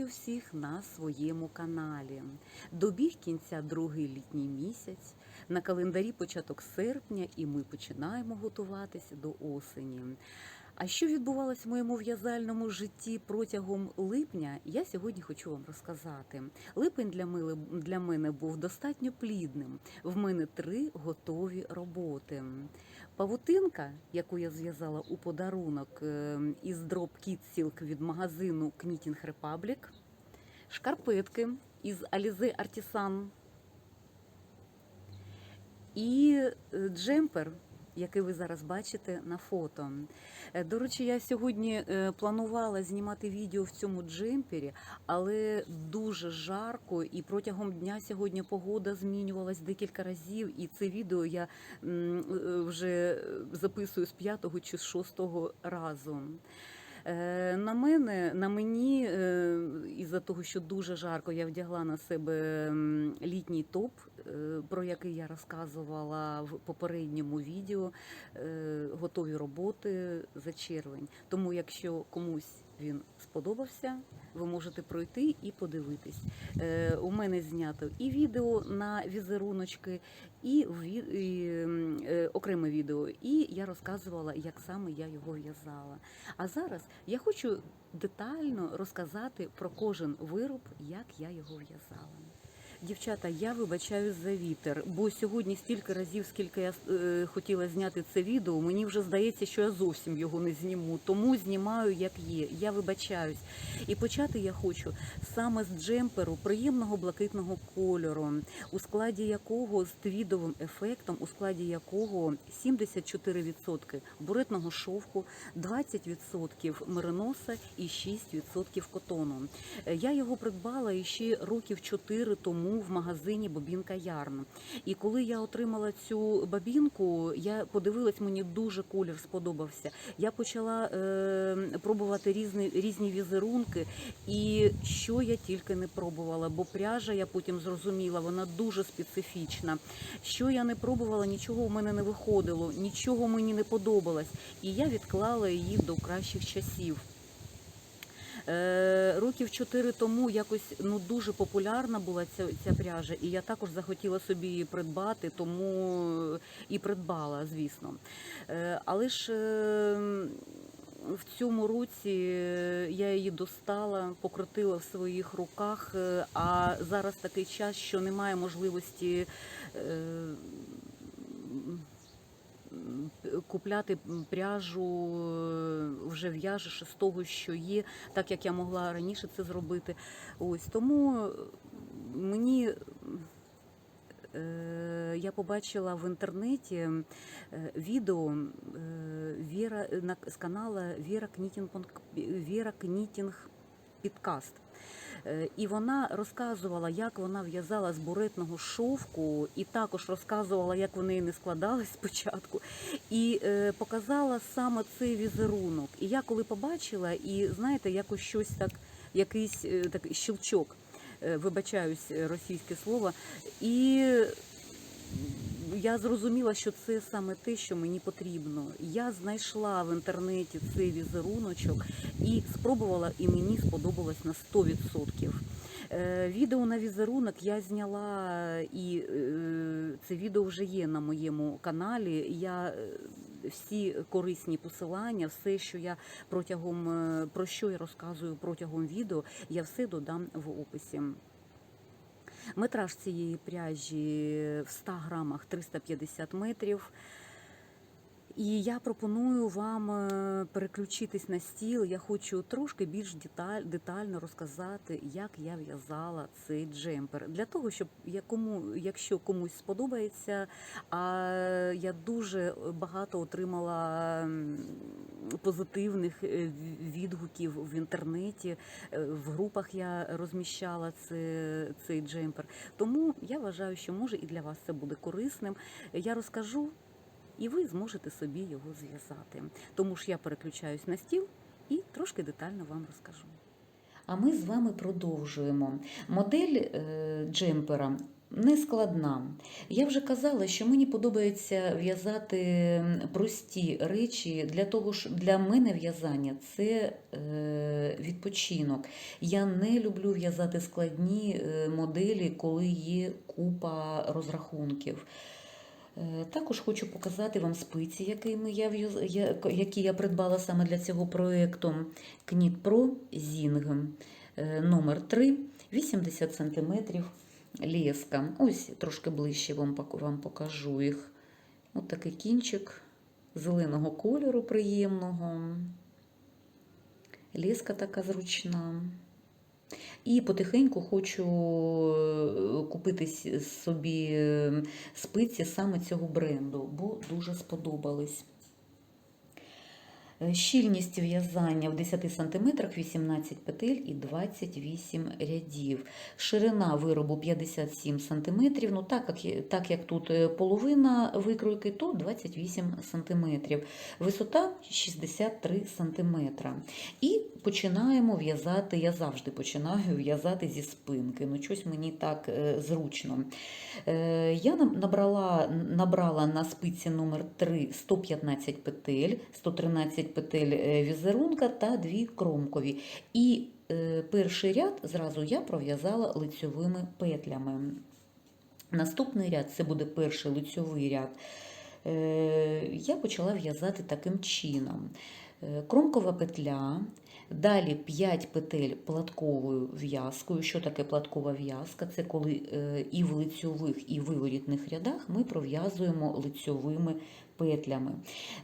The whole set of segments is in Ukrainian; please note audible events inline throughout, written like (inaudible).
Вітаю всіх на своєму каналі. Добіг кінця другий літній місяць. На календарі початок серпня, і ми починаємо готуватися до осені. А що відбувалось в моєму в'язальному житті протягом липня, я сьогодні хочу вам розказати. Липень для мене, для мене був достатньо плідним. В мене три готові роботи. Павутинка, яку я зв'язала у подарунок е, із Kit Silk від магазину Knitting Republic, шкарпетки із Alize Artisan і е, джемпер, який ви зараз бачите на фото. Е, До речі, я сьогодні е, планувала знімати відео в цьому джемпері, але дуже жарко, і протягом дня сьогодні погода змінювалась декілька разів. І це відео я е, вже записую з п'ятого чи з шостого разу. Е, На мене, на мені, е, із-за того, що дуже жарко, я вдягла на себе літній топ, е, про який я розказувала в попередньому відео. Готові роботи за червень. Тому, якщо комусь він сподобався, ви можете пройти і подивитись. Е, У мене знято і відео на візеруночки, і, і е, окреме відео. І я розказувала, як саме я його в'язала. А зараз я хочу детально розказати про кожен вироб, як я його в'язала. Дівчата, я вибачаюсь за вітер, бо сьогодні стільки разів, скільки я е, хотіла зняти це відео, мені вже здається, що я зовсім його не зніму. Тому знімаю як є. Я вибачаюсь. І почати я хочу саме з джемперу приємного блакитного кольору, у складі якого з твідовим ефектом, у складі якого 74% буретного шовку, 20% мериноса і 6% котону. Е, Я його придбала ще років 4 тому в магазині Бобінка Ярн. І коли я отримала цю бабінку, я подивилась, мені дуже колір сподобався. Я почала е, пробувати різні, різні візерунки, і що я тільки не пробувала, бо пряжа, я потім зрозуміла, вона дуже специфічна. Що я не пробувала, нічого в мене не виходило, нічого мені не подобалось. І я відклала її до кращих часів. Е, Років чотири тому якось ну дуже популярна була ця, ця пряжа, і я також захотіла собі її придбати, тому і придбала, звісно. Е, Але ж е, в цьому році я її достала, покрутила в своїх руках, а зараз такий час, що немає можливості. Е, купляти пряжу е, вже в'яжеш з того, що є, так як я могла раніше це зробити. Ось тому мені. е, Я побачила в інтернеті е, відео е, Віра з каналу Віра Кнітінг Віра Кнітінг Підкаст. Е, І вона розказувала, як вона в'язала з буретного шовку, і також розказувала, як вони не складались спочатку, і е, показала саме цей візерунок. І я коли побачила, і знаєте, якось щось так, якийсь е, такий щелчок, е, вибачаюсь російське слово, і я зрозуміла, що це саме те, що мені потрібно. Я знайшла в інтернеті цей візеруночок і спробувала, і мені сподобалось на 100%. Е, Відео на візерунок я зняла, і е, це відео вже є на моєму каналі. Я е, всі корисні посилання, все, що я протягом про що я розказую протягом відео, я все додам в описі. Метраж цієї пряжі в 100 грамах 350 метрів. І я пропоную вам е, переключитись на стіл. Я хочу трошки більш деталь, детально розказати, як я в'язала цей джемпер. Для того, щоб я кому, якщо комусь сподобається, а я дуже багато отримала позитивних е, відгуків в інтернеті. Е, В групах я розміщала це, цей джемпер. Тому я вважаю, що може і для вас це буде корисним. Я розкажу і ви зможете собі його зв'язати. Тому ж я переключаюсь на стіл і трошки детально вам розкажу. А ми з вами продовжуємо. Модель е, джемпера Нескладна. Я вже казала, що мені подобається в'язати прості речі. Для того ж для мене в'язання це е, відпочинок. Я не люблю в'язати складні е, моделі, коли є купа розрахунків. Е, Також хочу показати вам спиці, які я придбала саме для цього проєкту. Knit Pro Zing е, номер 3, 80 см леска. Ось трошки ближче вам, вам покажу їх. Ось такий кінчик зеленого кольору приємного. Леска така зручна. І потихеньку хочу е, купити собі е, спиці саме цього бренду, бо дуже сподобались. Е, Щільність в'язання в 10 см 18 петель і 28 рядів. Ширина виробу 57 см. Ну, так, як, так як тут е, половина викройки, то 28 см. Висота 63 см. І починаємо в'язати, я завжди починаю в'язати зі спинки. Ну, щось мені так е, зручно. Я набрала, набрала на спиці номер 3 115 петель, 113 петель е, візерунка та 2 кромкові. І е, перший ряд зразу я пров'язала лицьовими петлями. Наступний ряд це буде перший лицьовий ряд. Е, Я почала в'язати таким чином. Кромкова петля, далі 5 петель платковою в'язкою. Що таке платкова в'язка? Це коли і в лицьових, і в виворітних рядах ми пров'язуємо лицьовими петлями.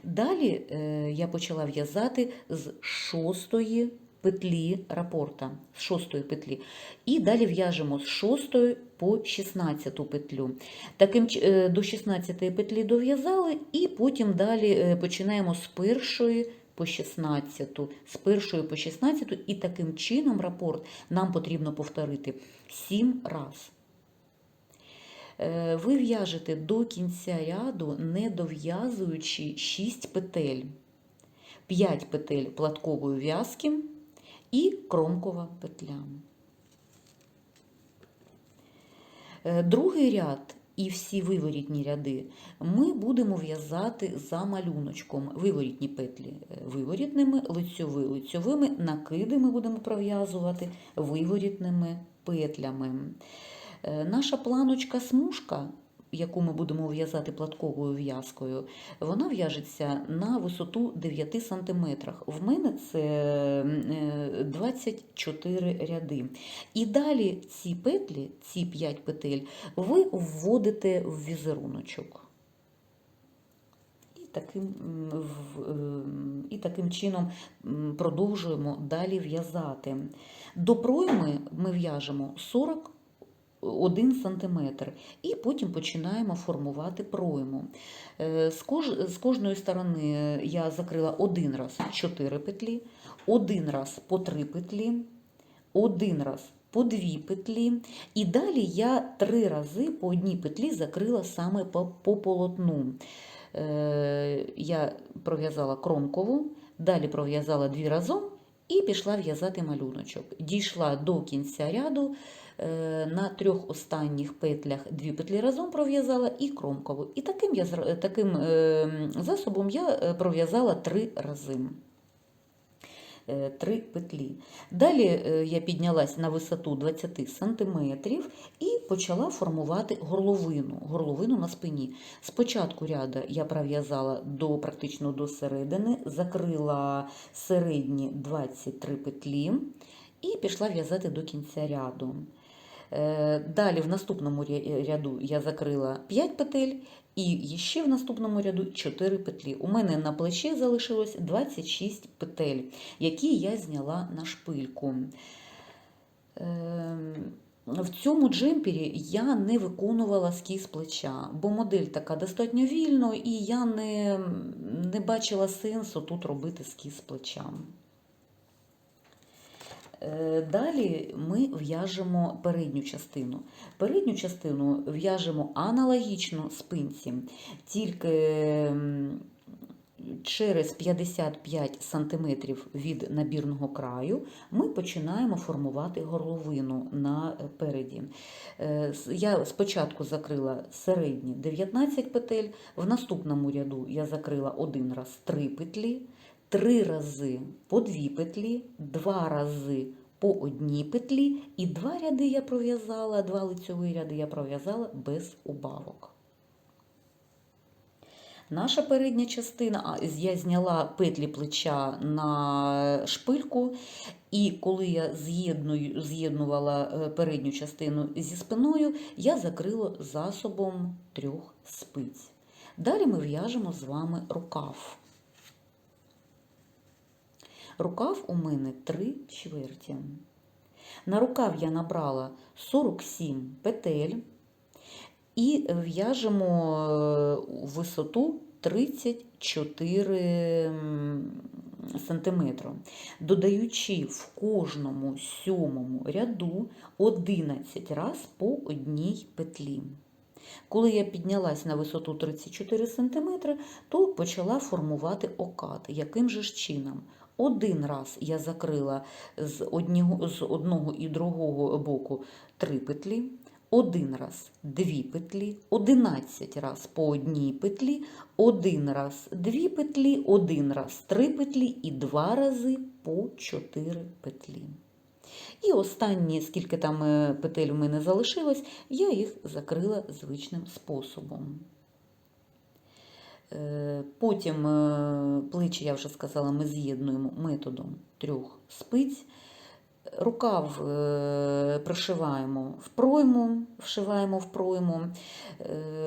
Далі е, я почала в'язати з шостої петлі рапорта, з шостої петлі. І далі в'яжемо з шостої по 16 петлю. Таким е, до 16 петлі дов'язали, і потім далі е, починаємо з першої по 16, з першої по 16, і таким чином рапорт нам потрібно повторити 7 раз. Е, Ви в'яжете до кінця ряду, не дов'язуючи 6 петель. 5 петель платкової в'язки і кромкова петля. Е, Другий ряд і всі виворітні ряди ми будемо в'язати за малюночком. Виворітні петлі е, виворітними, лицьові лицьовими, накиди ми будемо пров'язувати виворітними петлями. Е, Наша планочка смужка, яку ми будемо в'язати платковою в'язкою, вона в'яжеться на висоту 9 см. В мене це е, 24 ряди. І далі ці петлі, ці 5 петель, ви вводите в візеруночок. Таким, ем, і таким чином продовжуємо далі в'язати. До пройми ми в'яжемо 41 см і потім починаємо формувати пройму. Е, З, кожної сторони я закрила один раз 4 петлі, один раз по 3 петлі, один раз по 2 петлі. І далі я три рази по одній петлі закрила саме по, по полотну. Е, Я пров'язала кромкову, далі пров'язала дві разом і пішла в'язати малюночок. Дійшла до кінця ряду. Е, На трьох останніх петлях дві петлі разом пров'язала і кромкову. І таким, я, таким е, засобом я е, пров'язала три рази. Три петлі. Далі я піднялась на висоту 20 см і почала формувати горловину, горловину на спині. Спочатку ряду я пров'язала до практично до середини, закрила середні 23 петлі і пішла в'язати до кінця ряду. Е, Далі в наступному ряду я закрила 5 петель і ще в наступному ряду 4 петлі. У мене на плечі залишилось 26 петель, які я зняла на шпильку. Ем, В цьому джемпері я не виконувала скіз плеча, бо модель така достатньо вільно, і я не, не бачила сенсу тут робити скіз плеча. Е, Далі ми в'яжемо передню частину. Передню частину в'яжемо аналогічно спинці, тільки через 55 см від набірного краю ми починаємо формувати горловину на переді. Е, Я спочатку закрила середні 19 петель, в наступному ряду я закрила один раз 3 петлі, три рази по 2 петлі, два рази по одній петлі і два ряди я пров'язала, два лицьові ряди я пров'язала без убавок. Наша передня частина, я зняла петлі плеча на шпильку, і коли я з'єднувала е, передню частину зі спиною, я закрила засобом трьох спиць. Далі ми в'яжемо з вами рукав. Рукав у мене 3 чверті. На рукав я набрала 47 петель і в'яжемо е, висоту 34 м, сантиметри, додаючи в кожному сьомому ряду 11 раз по одній петлі. Коли я піднялась на висоту 34 см, то почала формувати окат. Яким же ж чином? Один раз я закрила з одного, з одного і другого боку 3 петлі, один раз дві петлі, 11 раз по одній петлі, один раз дві петлі, один раз три петлі і два рази по 4 петлі. І останні, скільки там е, петель у мене залишилось, я їх закрила звичним способом. Е, Потім е, плечі, я вже сказала, ми з'єднуємо методом трьох спиць. Рукав е, пришиваємо в пройму, вшиваємо в пройму,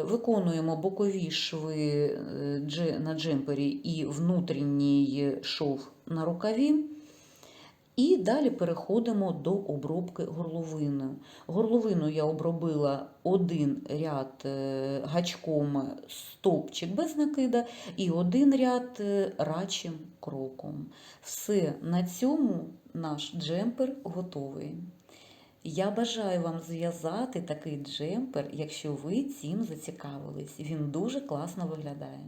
виконуємо бокові шви на джемпері і внутрішній шов на рукаві. І далі переходимо до обробки горловини. Горловину я обробила один ряд е, гачком стовпчик без накида і один ряд е, рачим кроком. Все, на цьому наш джемпер готовий. Я бажаю вам зв'язати такий джемпер, якщо ви цим зацікавились. Він дуже класно виглядає.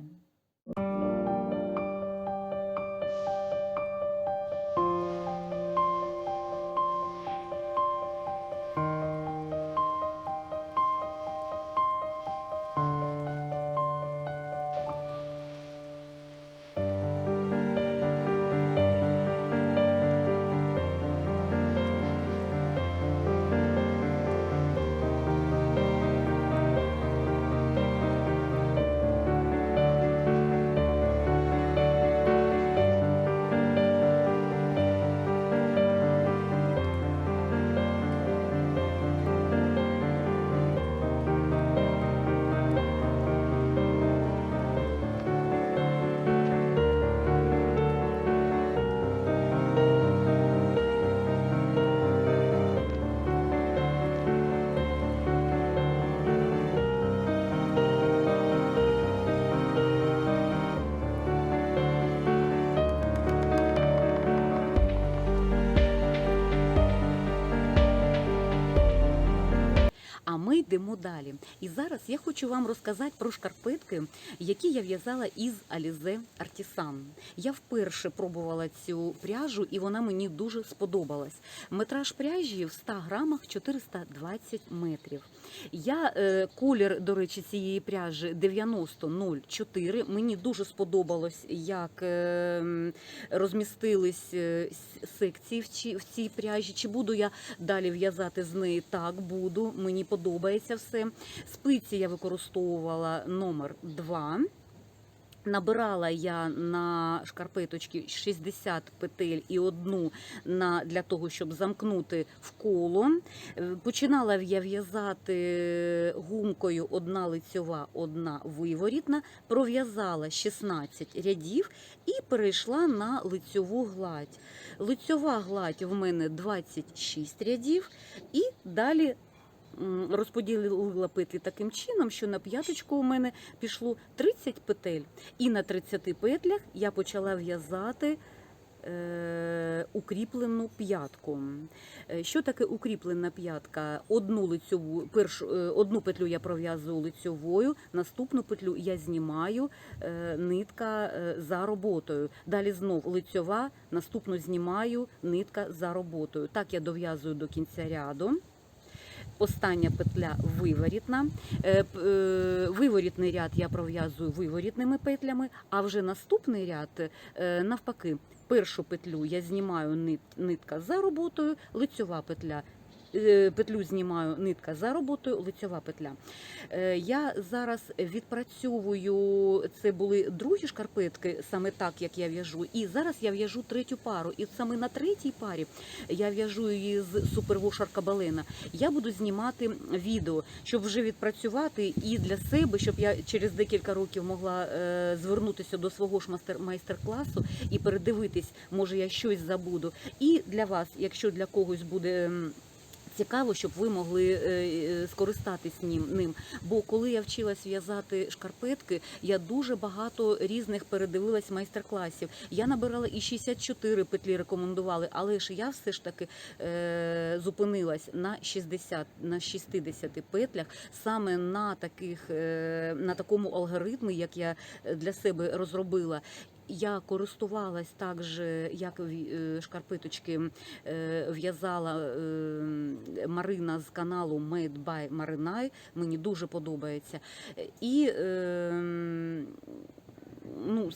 Далі. І зараз я хочу вам розказати про шкарпетки, які я в'язала із Alize Artisan. Я вперше пробувала цю пряжу, і вона мені дуже сподобалась. Метраж пряжі в 100 грамах 420 метрів. Я е, колір, до речі, цієї пряжі 9004. Мені дуже сподобалось, як е, розмістились е, секції в, ці, в цій пряжі. Чи буду я далі в'язати з неї? Так, буду. Мені подобається все. Спиці я використовувала номер 2. Набирала я на шкарпеточки 60 петель і одну на, для того, щоб замкнути в коло. Е, Починала я в'язати гумкою одна лицьова, одна виворітна. Пров'язала 16 рядів і перейшла на лицьову гладь. Лицьова гладь в мене 26 рядів, і далі розподілила петлі таким чином, що на п'яточку у мене пішло 30 петель. І на 30 петлях я почала в'язати е, укріплену п'ятку. Е, Що таке укріплена п'ятка? Одну лицьову, першу, е, одну петлю я пров'язую лицьовою, наступну петлю я знімаю нитка за роботою. Далі знов лицьова, наступну знімаю нитка за роботою. Так я дов'язую до кінця ряду. Остання петля виворітна. Е, е, Виворітний ряд я пров'язую виворітними петлями, а вже наступний ряд е, навпаки. Першу петлю я знімаю нит, нитка за роботою, лицьова петля. Е, Петлю знімаю нитка за роботою, лицьова петля. Е, Я зараз відпрацьовую, це були другі шкарпетки, саме так, як я в'яжу. І зараз я в'яжу третю пару. І саме на третій парі я в'яжу її з супервош Аркабалена. Я буду знімати відео, щоб вже відпрацювати і для себе, щоб я через декілька років могла е, звернутися до свого ж майстер-класу і передивитись, може я щось забуду. І для вас, якщо для когось буде. Цікаво, щоб ви могли е, е, скористатись ним ним. Бо коли я вчилась в'язати шкарпетки, я дуже багато різних передивилась майстер-класів. Я набирала і 64 петлі рекомендували, але ж я все ж таки е, зупинилась на 60, на 60 петлях, саме на таких е, на такому алгоритмі, як я для себе розробила. Я користувалась також, як ві- е, шкарпеточки е, в'язала е, Марина з каналу Made by Marinai. Мені дуже подобається. І ну,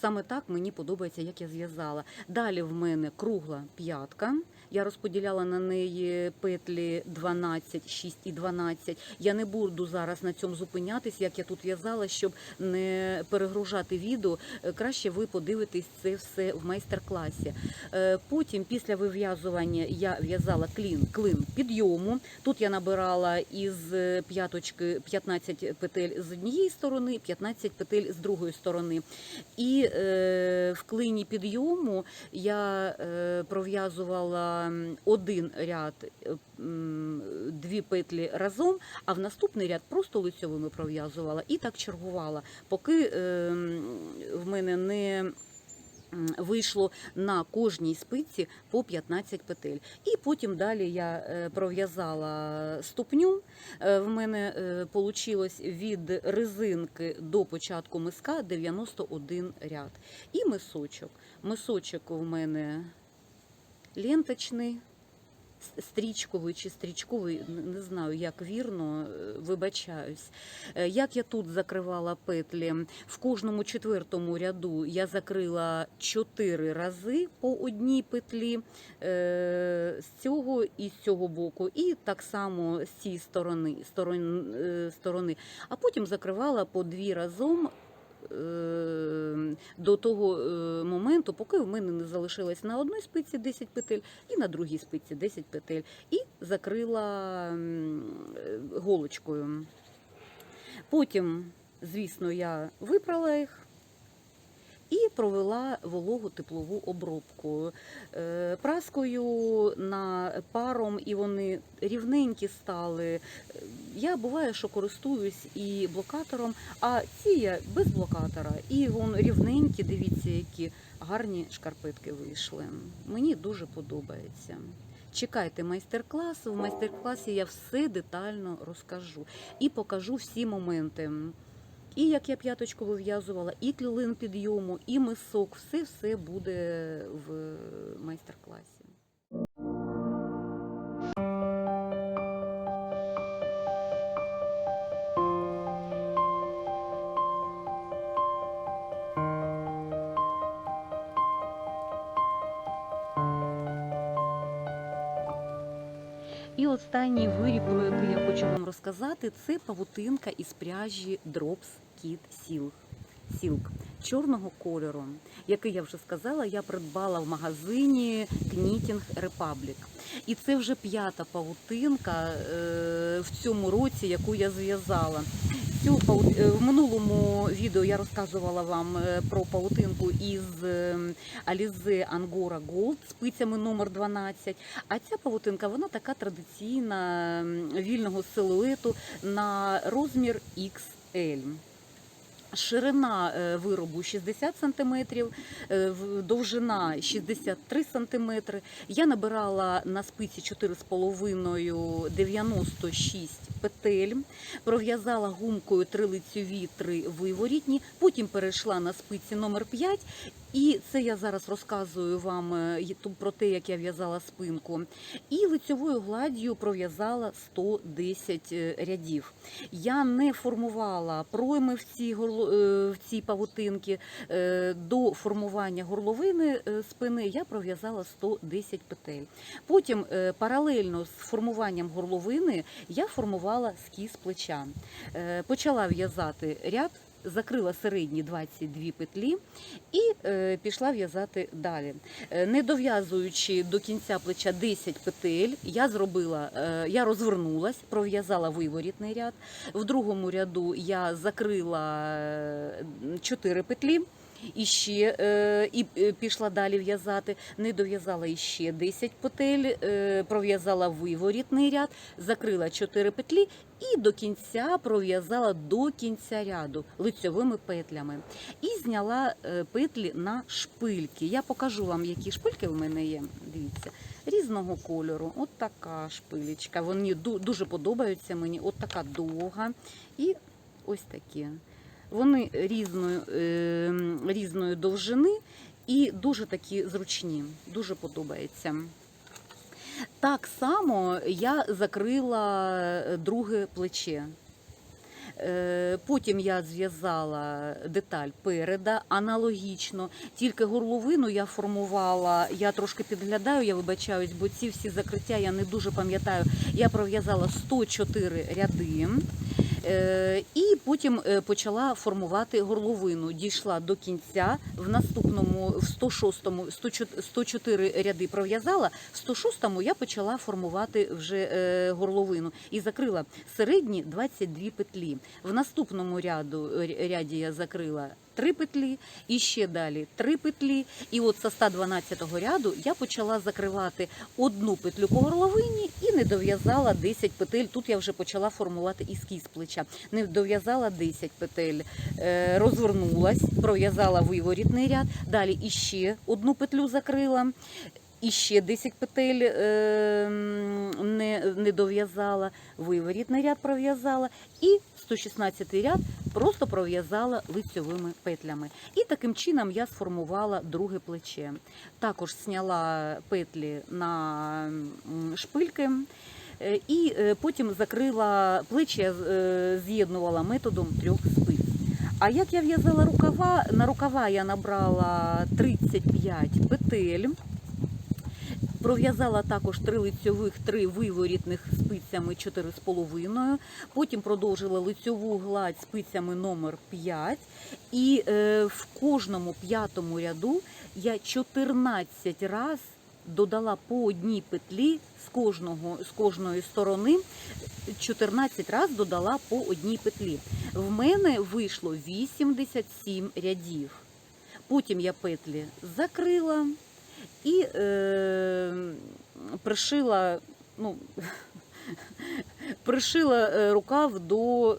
саме так мені подобається, як я зв'язала. Далі в мене кругла п'ятка. Я розподіляла на неї петлі 12, 6 і 12. Я не буду зараз на цьому зупинятись, як я тут в'язала, щоб не перегружати відео. Е, Краще ви подивитесь це все в майстер-класі. Е, Потім, після вив'язування, я в'язала клін, клин підйому. Тут я набирала із е, п'яточки 15 петель з однієї сторони, 15 петель з другої сторони. І е, в клині підйому я е, пров'язувала один ряд, е, дві петлі разом, а в наступний ряд просто лицьовими пров'язувала і так чергувала, поки е, в мене не Вийшло на кожній спиці по 15 петель. І потім далі я е, пров'язала ступню. Е, В мене вийшло від резинки до початку миска 91 ряд. І мисочок. Мисочок в мене ленточний, стрічковий чи стрічковий, не знаю, як вірно, е, вибачаюсь. Е, Як я тут закривала петлі, в кожному четвертому ряду я закрила чотири рази по одній петлі е, з цього і з цього боку, і так само з цієї сторони, сторони. А потім закривала по дві разом. Е, До того е, моменту, поки в мене не залишилось на одній спиці 10 петель і на другій спиці 10 петель, і закрила е, голочкою. Потім, звісно, я випрала їх і провела вологу теплову обробку Е, праскою на паром, і вони рівненькі стали. Е, Я буває, що користуюсь і блокатором, а ці я без блокатора. І вон рівненькі, дивіться, які гарні шкарпетки вийшли. Мені дуже подобається. Чекайте майстер-клас. В майстер-класі я все детально розкажу і покажу всі моменти. І як я п'яточку вив'язувала, і клин підйому, і мисок, все все буде в майстер-класі. І останній виріб, про який я хочу вам розказати, це павутинка із пряжі Drops Kid Silk. Silk чорного кольору, який я вже сказала, я придбала в магазині Knitting Republic. І це вже п'ята павутинка е, в цьому році, яку я зв'язала. Цю е, в минулому відео я розказувала вам е, про павутинку із е, Alize Angora Gold спицями номер 12. А ця павутинка вона така традиційна вільного силуету на розмір XL. Ширина е, виробу 60 см, довжина 63 см. Я набирала на спиці 4,5 96 петель, пров'язала гумкою 3 лицьові, 3 виворітні, потім перейшла на спиці номер 5 і це я зараз розказую вам е, про те, як я в'язала спинку. І лицьовою гладдю пров'язала 110 е, рядів. Я не формувала пройми в цій, е, в цій павутинки. До формування горловини спини я пров'язала 110 петель. Потім паралельно з формуванням горловини я формувала скіз плеча. Почала в'язати ряд. Закрила середні 22 петлі і е, пішла в'язати далі. Е, не дов'язуючи до кінця плеча 10 петель, я зробила, е, я розвернулась, пров'язала виворітний ряд. В другому ряду я закрила 4 петлі. І ще е, і е, пішла далі в'язати, не дов'язала іще 10 петель, е, пров'язала виворітний ряд, закрила 4 петлі і до кінця пров'язала до кінця ряду лицьовими петлями. І зняла е, петлі на шпильки. Я покажу вам, які шпильки в мене є. Дивіться, різного кольору. От така шпилечка. Вони дуже подобаються мені. От така довга. І ось такі. Вони різної, е, різної довжини і дуже такі зручні. Дуже подобається. Так само я закрила е, друге плече. Е, Потім я зв'язала деталь переда аналогічно. Тільки горловину я формувала, я трошки підглядаю, я вибачаюсь, бо ці всі закриття я не дуже пам'ятаю. Я пров'язала 104 ряди. Е, І потім е, почала формувати горловину. Дійшла до кінця. В наступному, в 106-му, 104 104 ряди пров'язала. В 106-му я почала формувати вже е, горловину і закрила середні 22 петлі. В наступному ряду ряді я закрила 3 петлі, і ще далі 3 петлі. І от со 112 ряду я почала закривати одну петлю по горловині і не дов'язала 10 петель. Тут я вже почала формувати ескіз плеча. Не дов'язала 10 петель, е, розвернулась, пров'язала виворітний ряд. Далі іще одну петлю закрила. І ще 10 петель е, не, не дов'язала, виворітний ряд пров'язала, і 116 ряд просто пров'язала лицьовими петлями. І таким чином я сформувала друге плече. Також зняла петлі на шпильки. е, І е, потім закрила плечі, е, з'єднувала методом трьох спиць. А як я в'язала рукава, на рукава я набрала 35 петель. Пров'язала також три лицьових, три виворітних спицями 4,5. Потім продовжила лицьову гладь спицями номер 5. І е, в кожному п'ятому ряду я 14 раз додала по одній петлі з, кожного, з кожної сторони. 14 раз додала по одній петлі. В мене вийшло 87 рядів. Потім я петлі закрила і е, пришила, ну, (laughs) пришила е, рукав до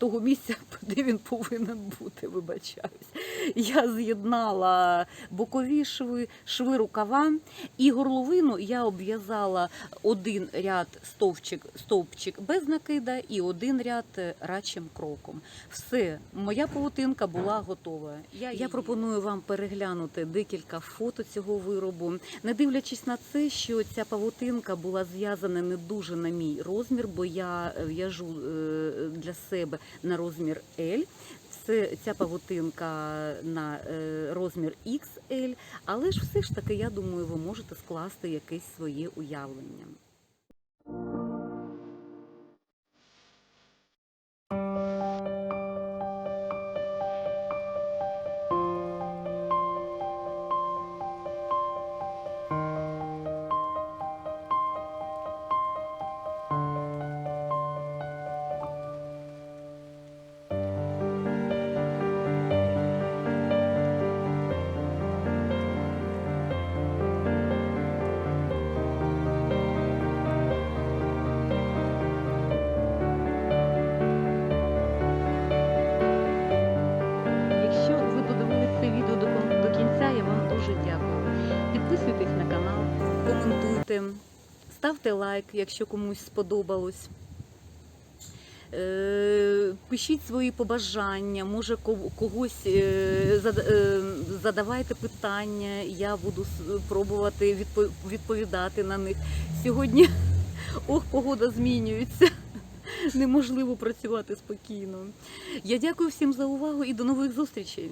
того місця, (laughs) де він повинен бути, вибачаюсь. Я з'єднала бокові шви, шви рукава і горловину я обв'язала один ряд стовпчик, стовпчик без накида і один ряд е, рачим кроком. Все, моя павутинка була готова. Я, я пропоную вам переглянути декілька фото цього виробу. Не дивлячись на це, що ця павутинка була зв'язана не дуже на мій розмір, бо я е, в'яжу е, для себе на розмір L. Ця павутинка на е, розмір XL, але ж все ж таки, я думаю, ви можете скласти якесь своє уявлення. Роботи. Ставте лайк, якщо комусь сподобалось. Е, Пишіть свої побажання, може когось е, е, задавайте питання, я буду пробувати відповідати на них. Сьогодні (laughs) ох, погода змінюється. (laughs) Неможливо працювати спокійно. Я дякую всім за увагу і до нових зустрічей.